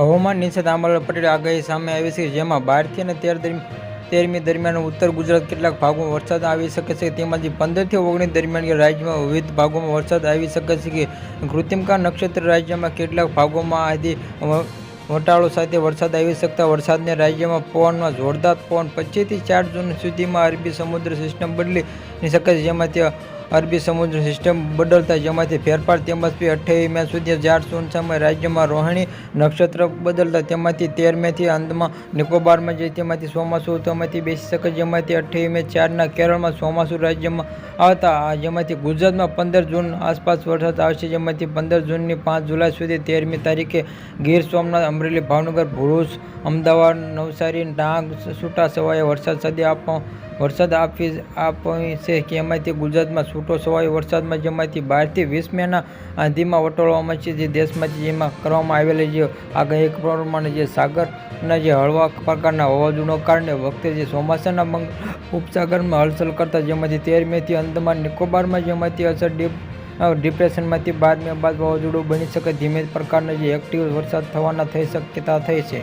હવામાન નિષેધ આમલ પટેલ આગાહી સામે આવી છે જેમાં બારથી અને તેર તેરમી દરમિયાન ઉત્તર ગુજરાત કેટલાક ભાગોમાં વરસાદ આવી શકે છે. તેમજ પંદરથી ઓગણીસ દરમિયાન રાજ્યમાં વિવિધ ભાગોમાં વરસાદ આવી શકે છે કે કૃત્રિમકા નક્ષત્ર રાજ્યમાં કેટલાક ભાગોમાં આથી વટાળો સાથે વરસાદ આવી શકતા વરસાદને રાજ્યમાં પવનમાં જોરદાર પવન પચીસથી ચાર જૂન સુધીમાં અરબી સમુદ્ર સિસ્ટમ બદલી શકે છે. જેમાંથી અરબી સમુદ્ર સિસ્ટમ બદલતા જેમાંથી ફેરફાર તેમજ અઠ્યાવીસ મે સુધી ચાર જૂન સમય રાજ્યમાં રોહિણી નક્ષત્ર બદલતા તેમાંથી તેર મેથી અંદમાં નિકોબારમાં જઈ તેમાંથી ચોમાસુ તેમાંથી બેસી શકે જેમાંથી અઠ્યાવીસ મે ચારના કેરળમાં સોમાસુ રાજ્યમાં આવતા જેમાંથી ગુજરાતમાં પંદર જૂન આસપાસ વરસાદ આવશે જેમાંથી પંદર જૂનની પાંચ જુલાઈ સુધી તેરમી તારીખે ગીર સોમનાથ, અમરેલી, ભાવનગર ભરૂચ અમદાવાદ, નવસારી, ડાંગ છૂટા સવાએ વરસાદ સદી આપવા વરસાદ આપી આપશે એમાંથી ગુજરાતમાં છૂટો છવાયો. વરસાદમાં જેમાંથી બારથી વીસ મેના આંધીમાં વટોળવામાં છે જે દેશમાંથી જેમાં કરવામાં આવેલી જે આગાહી પ્રમાણે જે સાગરના જે હળવા પ્રકારના વાવાઝોડો કારણે વખતે જે ચોમાસાના બંગ ઉપસાગરમાં હલચલ કરતા જેમાંથી તેર મેથી અંદમાન, નિકોબારમાં જેમાંથી અસર ડીપ ડિપ્રેશનમાંથી બાદ મે બાદ વાવાઝોડું બની શકે. ધીમે પ્રકારના જે એક્ટિવ વરસાદ થવાના થઈ શક્યતા થઈ છે.